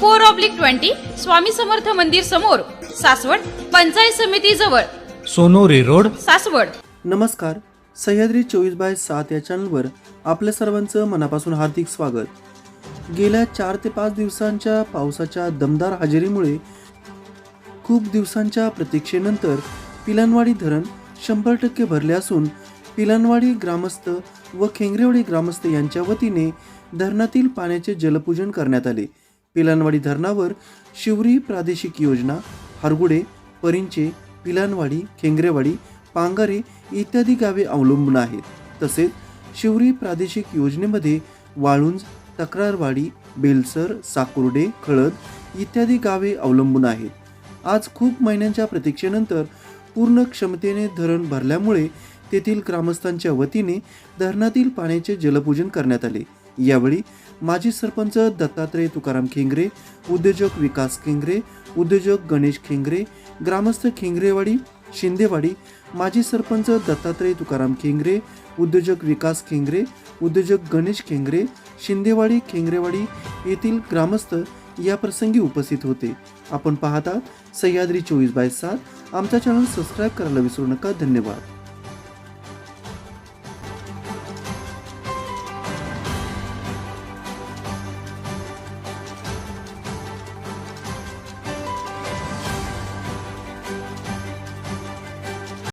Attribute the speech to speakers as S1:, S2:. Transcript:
S1: four oblique twenty Swami Samarth मंदिर समोर सासवड पंचायत समिती जवळ.
S2: सोनोरी रोड.
S1: सासवड.
S3: नमस्कार. सह्याद्री चोवीस बाय सात या चॅनलवर आपल्या सर्वांचं मनापासून हार्दिक स्वागत. गेल्या चार ते पाच दिवसांच्या पावसाच्या दमदार हजेरीमुळे खूप दिवसांच्या प्रतीक्षेनंतर पिलानवाडी धरण शंभर टक्के भरले असून पिलानवाडी ग्रामस्थ व खेंगरेवाडी ग्रामस्थ यांच्या वतीने धरणातील पाण्याचे जलपूजन करण्यात आले. पिलानवाडी धरणावर शिवरी प्रादेशिक योजना हरगुडे परिंचे पिलानवाडी खेंगरेवाडी पांगारे इत्यादी गावे अवलंबून आहेत. तसेच शिवरी प्रादेशिक योजनेमध्ये वाळुंज तक्रारवाडी बेलसर साकुर्डे खळद इत्यादी गावे अवलंबून आहेत. आज खूप महिन्यांच्या प्रतीक्षेनंतर पूर्ण क्षमतेने धरण भरल्यामुळे तेथील ग्रामस्थांच्या वतीने धरणातील पाण्याचे जलपूजन करण्यात आले. यावेळी माजी सरपंच दत्तात्रय तुकाराम खेंगरे उद्योजक विकास खेंगरे उद्योजक गणेश खेंगरे ग्रामस्थ खेंगरेवाडी शिंदेवाडी माजी सरपंच दत्तात्रय तुकाराम खेंगरे उद्योजक विकास खेंगरे उद्योजक गणेश खेंगरे शिंदेवाडी खेंगरेवाडी येथील ग्रामस्थ या प्रसंगी उपस्थित होते. आपण पाहतात सह्याद्री चोवीस बाय सात. आमचा चॅनल सबस्क्राईब करायला विसरू नका. धन्यवाद.